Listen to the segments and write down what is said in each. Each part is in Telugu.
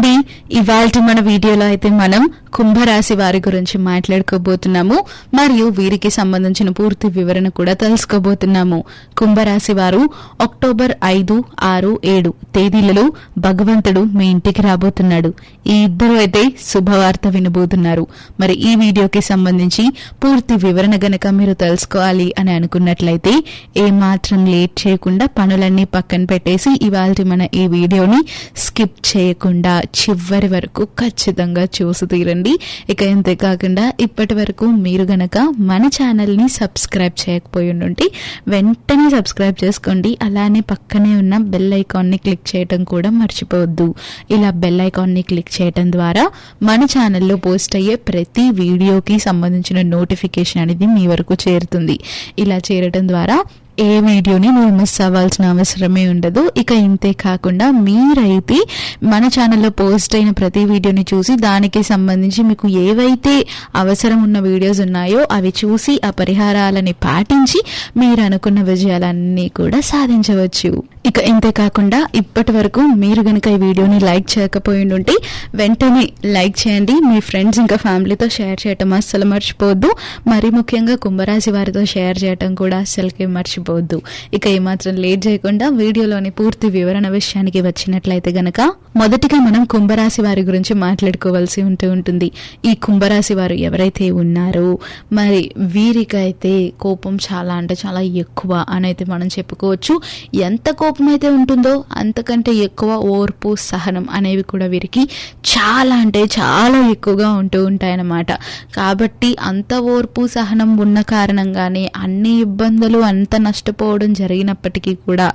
అండి ఇవాళ మన వీడియోలో అయితే మనం కుంభరాశి వారి గురించి మాట్లాడుకోబోతున్నాము. మరియు వీరికి సంబంధించిన పూర్తి వివరణ కూడా తెలుసుకోబోతున్నాము. కుంభరాశి వారు అక్టోబర్ ఐదు ఆరు ఏడు తేదీలలో భగవంతుడు మీ ఇంటికి రాబోతున్నాడు. ఈ ఇద్దరు అయితే శుభవార్త వినబోతున్నారు. మరి ఈ వీడియోకి సంబంధించి పూర్తి వివరణ గనక మీరు తెలుసుకోవాలి అని అనుకున్నట్లయితే ఏ మాత్రం లేట్ చేయకుండా పనులన్నీ పక్కన పెట్టేసి ఇవాళ మన ఈ వీడియోని స్కిప్ చేయకుండా చివరి వరకు ఖచ్చితంగా చూసి తీరండి. ఇక ఇంతే కాకుండా ఇప్పటి వరకు మీరు గనక మన ఛానల్ని సబ్స్క్రైబ్ చేయకపోయి ఉంటే వెంటనే సబ్స్క్రైబ్ చేసుకోండి. అలానే పక్కనే ఉన్న బెల్ ఐకాన్ని క్లిక్ చేయడం కూడా మర్చిపోవద్దు. ఇలా బెల్ ఐకాన్ని క్లిక్ చేయడం ద్వారా మన ఛానల్లో పోస్ట్ అయ్యే ప్రతి వీడియోకి సంబంధించిన నోటిఫికేషన్ అనేది మీ వరకు చేరుతుంది. ఇలా చేరడం ద్వారా ఏ వీడియోని మీరు మిస్ అవ్వాల్సిన అవసరమే ఉండదు. ఇక ఇంతే కాకుండా మీరైతే మన ఛానల్లో పోస్ట్ అయిన ప్రతి వీడియోని చూసి దానికి సంబంధించి మీకు ఏవైతే అవసరం ఉన్న వీడియోస్ ఉన్నాయో అవి చూసి ఆ పరిహారాలని పాటించి మీరు అనుకున్న విజయాలన్నీ కూడా సాధించవచ్చు. ఇక ఇంతే కాకుండా ఇప్పటి వరకు మీరు గనక ఈ వీడియోని లైక్ చేయకపోయి ఉంటే వెంటనే లైక్ చేయండి. మీ ఫ్రెండ్స్ ఇంకా ఫ్యామిలీతో షేర్ చేయటం అస్సలు మర్చిపోవద్దు. మరి ముఖ్యంగా కుంభరాశి వారితో షేర్ చేయటం కూడా అస్సలకి మర్చిపోవద్దు ఇక ఏమాత్రం లేట్ చేయకుండా వీడియోలోని పూర్తి వివరణ విషయానికి వచ్చినట్లయితే గనక మొదటిగా మనం కుంభరాశి వారి గురించి మాట్లాడుకోవాల్సి ఉంటూ ఉంటుంది. ఈ కుంభరాశి వారు ఎవరైతే ఉన్నారో మరి వీరికైతే కోపం చాలా అంటే చాలా ఎక్కువ అని అయితే మనం చెప్పుకోవచ్చు. ఎంత కోపం అయితే ఉంటుందో అంతకంటే ఎక్కువ ఓర్పు సహనం అనేవి కూడా వీరికి చాలా అంటే చాలా ఎక్కువగా ఉంటూ ఉంటాయన్నమాట. కాబట్టి అంత ఓర్పు సహనం ఉన్న కారణంగానే అన్ని ఇబ్బందులు అంత నష్టపోవడం జరిగినప్పటికీ కూడా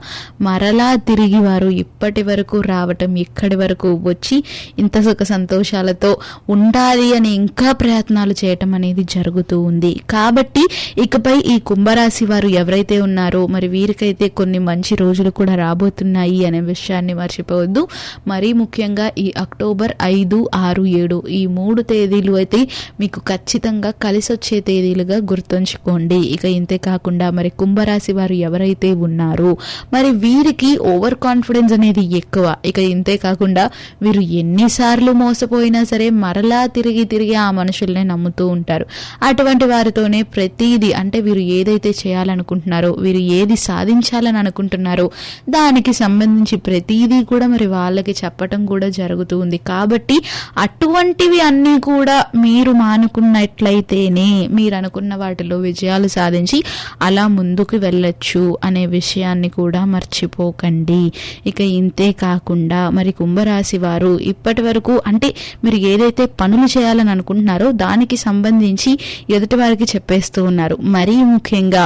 మరలా తిరిగి వారు ఇప్పటి వరకు రావటం ఇక్కడి వరకు వచ్చి ఇంత సుఖ సంతోషాలతో ఉండాలి అని ఇంకా ప్రయత్నాలు చేయటం అనేది జరుగుతూ ఉంది. కాబట్టి ఇకపై ఈ కుంభరాశి వారు ఎవరైతే ఉన్నారో మరి వీరికైతే కొన్ని మంచి రోజులు కూడా రాబోతున్నాయి అనే విషయాన్ని మర్చిపోవద్దు. మరీ ముఖ్యంగా ఈ అక్టోబర్ ఐదు ఆరు ఏడు ఈ మూడు తేదీలు అయితే మీకు ఖచ్చితంగా కలిసొచ్చే తేదీలుగా గుర్తుంచుకోండి. ఇక ఇంతే కాకుండా మరి కుంభరాశి వారు ఎవరైతే ఉన్నారో మరి వీరికి ఓవర్ కాన్ఫిడెన్స్ అనేది ఎక్కువ. ఇక ఇంతే కాకుండా వీరు ఎన్నిసార్లు మోసపోయినా సరే మరలా తిరిగి తిరిగి ఆ మనుషుల్నే నమ్ముతూ ఉంటారు. అటువంటి వారితోనే ప్రతిదీ అంటే వీరు ఏదైతే చేయాలనుకుంటున్నారో వీరు ఏది సాధించాలని అనుకుంటున్నారో దానికి సంబంధించి ప్రతిదీ కూడా మరి వాళ్ళకి చెప్పటం కూడా జరుగుతూ ఉంది. కాబట్టి అటువంటివి అన్నీ కూడా మీరు మానుకున్నట్లయితేనే మీరు అనుకున్న వాటిలో విజయాలు సాధించి అలా ముందుకు వెళ్ళొచ్చు అనే విషయాన్ని కూడా మర్చిపోకండి. ఇక ఇంతే కాకుండా మరి కుంభరాశి వారు ఇప్పటి వరకు అంటే మీరు ఏదైతే పనులు చేయాలని అనుకుంటున్నారో దానికి సంబంధించి ఎదుటి వారికి చెప్పేస్తూ ఉన్నారు. మరీ ముఖ్యంగా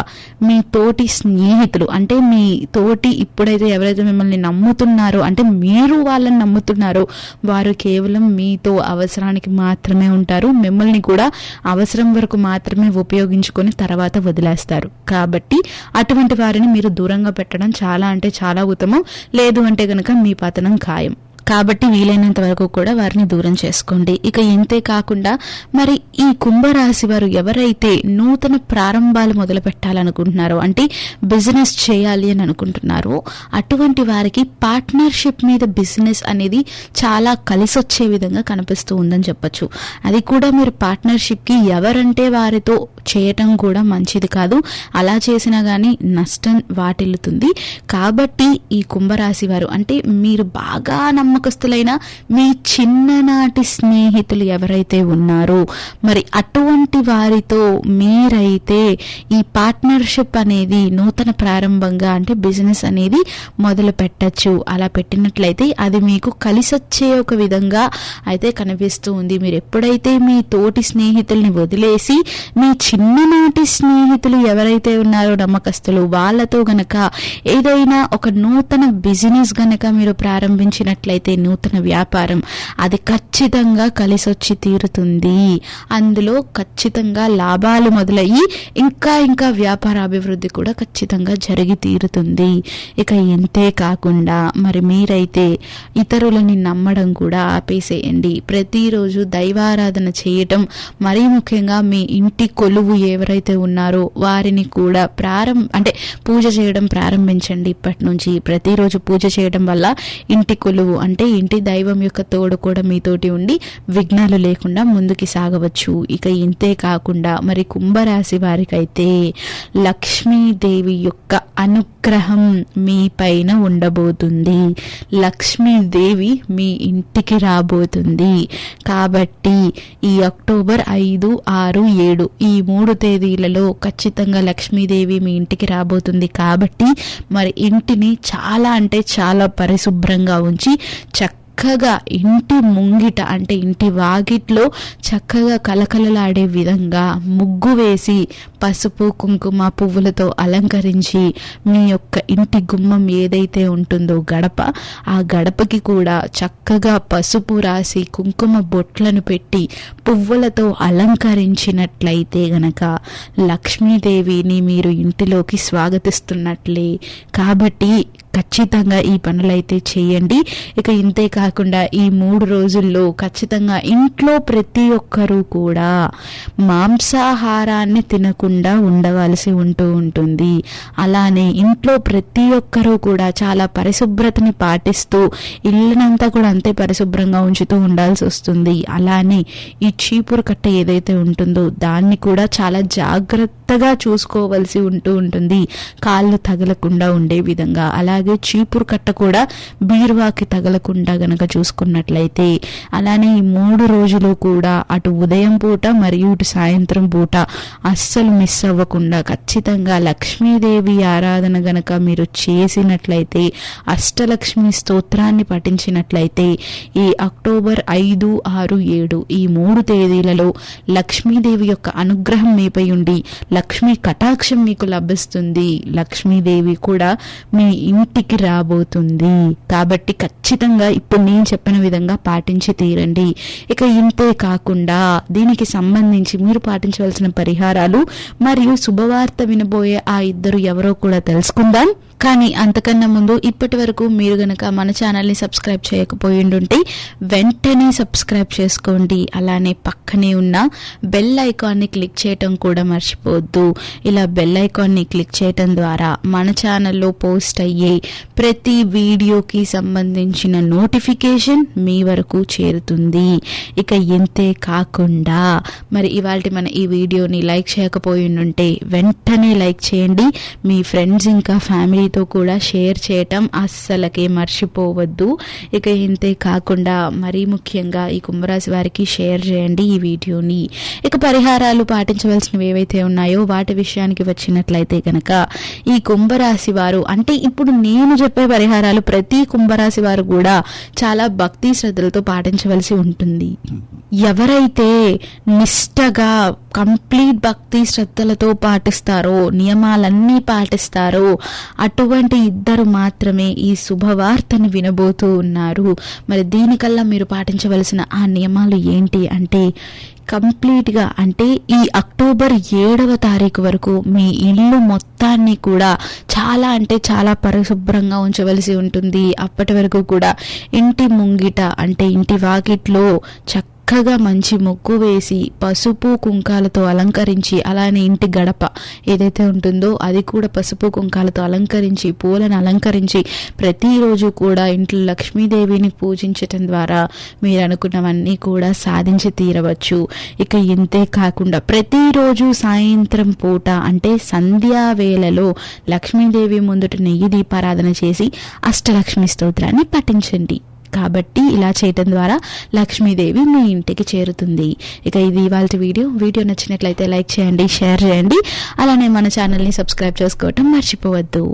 మీ తోటి స్నేహితులు అంటే మీ తోటి ఇప్పుడైతే ఎవరైతే మిమ్మల్ని నమ్ముతున్నారో అంటే మీరు వాళ్ళని నమ్ముతున్నారో వారు కేవలం మీతో అవసరానికి మాత్రమే ఉంటారు. మిమ్మల్ని కూడా అవసరం వరకు మాత్రమే ఉపయోగించుకొని తర్వాత వదిలేస్తారు. కాబట్టి అటువంటి వారిని మీరు దూరంగా పెట్టడం చాలా అంటే చాలా ఉత్తమం. లేదు అంటే కనుక మీ పతనం ఖాయం. కాబట్టి వీలైనంత వరకు కూడా వారిని దూరం చేసుకోండి. ఇక ఇంతే కాకుండా మరి ఈ కుంభరాశి వారు ఎవరైతే నూతన ప్రారంభాలు మొదలు పెట్టాలనుకుంటున్నారో అంటే బిజినెస్ చేయాలి అని అనుకుంటున్నారో అటువంటి వారికి పార్ట్నర్షిప్ మీద బిజినెస్ అనేది చాలా కలిసి వచ్చే విధంగా కనిపిస్తూ ఉందని చెప్పొచ్చు. అది కూడా మీరు పార్ట్నర్షిప్కి ఎవరంటే వారితో చేయటం కూడా మంచిది కాదు. అలా చేసినా కానీ నష్టం వాటిల్లుతుంది. కాబట్టి ఈ కుంభరాశి వారు అంటే మీరు బాగా నమ్మకస్తులైన మీ చిన్ననాటి స్నేహితులు ఎవరైతే ఉన్నారో మరి అటువంటి వారితో మీరైతే ఈ పార్ట్నర్షిప్ అనేది నూతన ప్రారంభంగా అంటే బిజినెస్ అనేది మొదలు పెట్టచ్చు. అలా పెట్టినట్లయితే అది మీకు కలిసొచ్చే ఒక విధంగా అయితే కనిపిస్తూ ఉంది. మీరు ఎప్పుడైతే మీ తోటి స్నేహితుల్ని వదిలేసి మీ చిన్ననాటి స్నేహితులు ఎవరైతే ఉన్నారో నమ్మకస్తులు వాళ్ళతో గనక ఏదైనా ఒక నూతన బిజినెస్ గనక మీరు ప్రారంభించినట్లయితే నూతన వ్యాపారం. అది ఖచ్చితంగా కలిసొచ్చి తీరుతుంది. అందులో ఖచ్చితంగా లాభాలు మొదలయ్యి ఇంకా ఇంకా వ్యాపార అభివృద్ధి కూడా ఖచ్చితంగా జరిగి తీరుతుంది. ఇక ఇంతే కాకుండా మరి మీరైతే ఇతరులని నమ్మడం కూడా ఆపేసేయండి. ప్రతిరోజు దైవారాధన చేయటం మరీ ముఖ్యంగా మీ ఇంటి కొలువు ఎవరైతే ఉన్నారో వారిని కూడా ప్రారంభ అంటే పూజ చేయడం ప్రారంభించండి ఇప్పటి నుంచి. ప్రతిరోజు పూజ చేయడం వల్ల ఇంటి కొలువు అంటే అంటే ఇంటి దైవం యొక్క తోడు కూడా మీతోటి ఉండి విఘ్నాలు లేకుండా ముందుకి సాగవచ్చు. ఇక ఇంతే కాకుండా మరి కుంభరాశి వారికైతే లక్ష్మీదేవి యొక్క అనుగ్రహం మీ పైన ఉండబోతుంది. లక్ష్మీదేవి మీ ఇంటికి రాబోతుంది. కాబట్టి ఈ అక్టోబర్ ఐదు ఆరు ఏడు ఈ మూడు తేదీలలో ఖచ్చితంగా లక్ష్మీదేవి మీ ఇంటికి రాబోతుంది. కాబట్టి మరి ఇంటిని చాలా అంటే చాలా పరిశుభ్రంగా ఉంచి చక్కగా ఇంటి ముంగిట అంటే ఇంటి వాకిట్లో చక్కగా కలకలలాడే విధంగా ముగ్గు వేసి పసుపు కుంకుమ పువ్వులతో అలంకరించి మీ యొక్క ఇంటి గుమ్మం ఏదైతే ఉంటుందో గడప ఆ గడపకి కూడా చక్కగా పసుపు రాసి కుంకుమ బొట్లను పెట్టి పువ్వులతో అలంకరించినట్లయితే గనక లక్ష్మీదేవిని మీరు ఇంటిలోకి స్వాగతిస్తున్నట్లే. కాబట్టి ఖచ్చితంగా ఈ పనులైతే చేయండి. ఇక ఇంతే కాకుండా ఈ మూడు రోజుల్లో ఖచ్చితంగా ఇంట్లో ప్రతి ఒక్కరూ కూడా మాంసాహారాన్ని తినకుండా ఉండవలసి ఉంటూ ఉంటుంది. అలానే ఇంట్లో ప్రతి ఒక్కరూ కూడా చాలా పరిశుభ్రతని పాటిస్తూ ఇల్లునంతా కూడా అంతే పరిశుభ్రంగా ఉంచుతూ ఉండాల్సి వస్తుంది. అలానే ఈ చీపురు కట్ట ఏదైతే ఉంటుందో దాన్ని కూడా చాలా జాగ్రత్తగా చూసుకోవలసి ఉంటూ ఉంటుంది. కాళ్ళు తగలకుండా ఉండే విధంగా. అలా అలాగే చీపురు కట్ట కూడా బీరువాకి తగలకుండా గనక చూసుకున్నట్లయితే అలానే ఈ మూడు రోజులు కూడా అటు ఉదయం పూట మరియు ఇటు సాయంత్రం పూట అస్సలు మిస్ అవ్వకుండా ఖచ్చితంగా లక్ష్మీదేవి ఆరాధన గనక మీరు చేసినట్లయితే అష్టలక్ష్మి స్తోత్రాన్ని పఠించినట్లయితే ఈ అక్టోబర్ ఐదు ఆరు ఏడు ఈ మూడు తేదీలలో లక్ష్మీదేవి యొక్క అనుగ్రహం మీపై ఉండి లక్ష్మీ కటాక్షం మీకు లభిస్తుంది. లక్ష్మీదేవి కూడా మీ ఇంటికి రాబోతుంది. కాబట్టి ఖచ్చితంగా ఇప్పుడు నేను చెప్పిన విధంగా పాటించి తీరండి. ఇక ఇంతే కాకుండా దీనికి సంబంధించి మీరు పాటించవలసిన పరిహారాలు మరియు శుభవార్త వినబోయే ఆ ఇద్దరు ఎవరో కూడా తెలుసుకుందాం. కానీ అంతకన్నా ముందు ఇప్పటి వరకు మీరు గనక మన ఛానల్ని సబ్స్క్రైబ్ చేయకపోయి ఉంటే వెంటనే సబ్స్క్రైబ్ చేసుకోండి. అలానే పక్కనే ఉన్న బెల్ ఐకాన్ని క్లిక్ చేయటం కూడా మర్చిపోవద్దు. ఇలా బెల్ ఐకాన్ని క్లిక్ చేయటం ద్వారా మన ఛానల్లో పోస్ట్ అయ్యే ప్రతి వీడియోకి సంబంధించిన నోటిఫికేషన్ మీ వరకు చేరుతుంది. ఇక ఇంతే కాకుండా మరి ఇవాళ మన ఈ వీడియోని లైక్ చేయకపోయి ఉంటే వెంటనే లైక్ చేయండి. మీ ఫ్రెండ్స్ ఇంకా ఫ్యామిలీ మీతో కూడా షేర్ చేయటం అస్సలకే మర్చిపోవద్దు. ఇక ఇంతే కాకుండా మరీ ముఖ్యంగా ఈ కుంభరాశి వారికి షేర్ చేయండి ఈ వీడియోని. ఇక పరిహారాలు పాటించవలసినవి ఏవైతే ఉన్నాయో వాటి విషయానికి వచ్చినట్లయితే గనక ఈ కుంభరాశి వారు అంటే ఇప్పుడు నేను చెప్పే పరిహారాలు ప్రతి కుంభరాశి వారు కూడా చాలా భక్తి శ్రద్ధలతో పాటించవలసి ఉంటుంది. ఎవరైతే నిష్టగా కంప్లీట్ భక్తి శ్రద్ధలతో పాటిస్తారో నియమాలన్నీ పాటిస్తారో అటువంటి ఇద్దరు మాత్రమే ఈ శుభవార్తను వినబోతూ ఉన్నారు. మరి దీనికల్లా మీరు పాటించవలసిన ఆ నియమాలు ఏంటి అంటే కంప్లీట్గా అంటే ఈ అక్టోబర్ ఏడవ తారీఖు వరకు మీ ఇల్లు మొత్తాన్ని కూడా చాలా అంటే చాలా పరిశుభ్రంగా ఉంచవలసి ఉంటుంది. అప్పటి వరకు కూడా ఇంటి ముంగిట అంటే ఇంటి వాకిట్లో చక్క చక్కగా మంచి ముగ్గు వేసి పసుపు కుంకాలతో అలంకరించి అలానే ఇంటి గడప ఏదైతే ఉంటుందో అది కూడా పసుపు కుంకాలతో అలంకరించి పూలను అలంకరించి ప్రతిరోజు కూడా ఇంట్లో లక్ష్మీదేవిని పూజించటం ద్వారా మీరు అనుకున్నవన్నీ కూడా సాధించి తీరవచ్చు. ఇక ఇంతే కాకుండా ప్రతిరోజు సాయంత్రం పూట అంటే సంధ్యా వేళలో లక్ష్మీదేవి ముందుట నెయ్యి దీపారాధన చేసి అష్టలక్ష్మి స్తోత్రాన్ని పఠించండి. కాబట్టి ఇలా చేయటం ద్వారా లక్ష్మీదేవి మీ ఇంటికి చేరుతుంది. ఇక ఇది ఇవాళ వీడియో. వీడియో నచ్చినట్లయితే లైక్ చేయండి షేర్ చేయండి. అలానే మన ఛానల్ని సబ్స్క్రైబ్ చేసుకోవటం మర్చిపోవద్దు.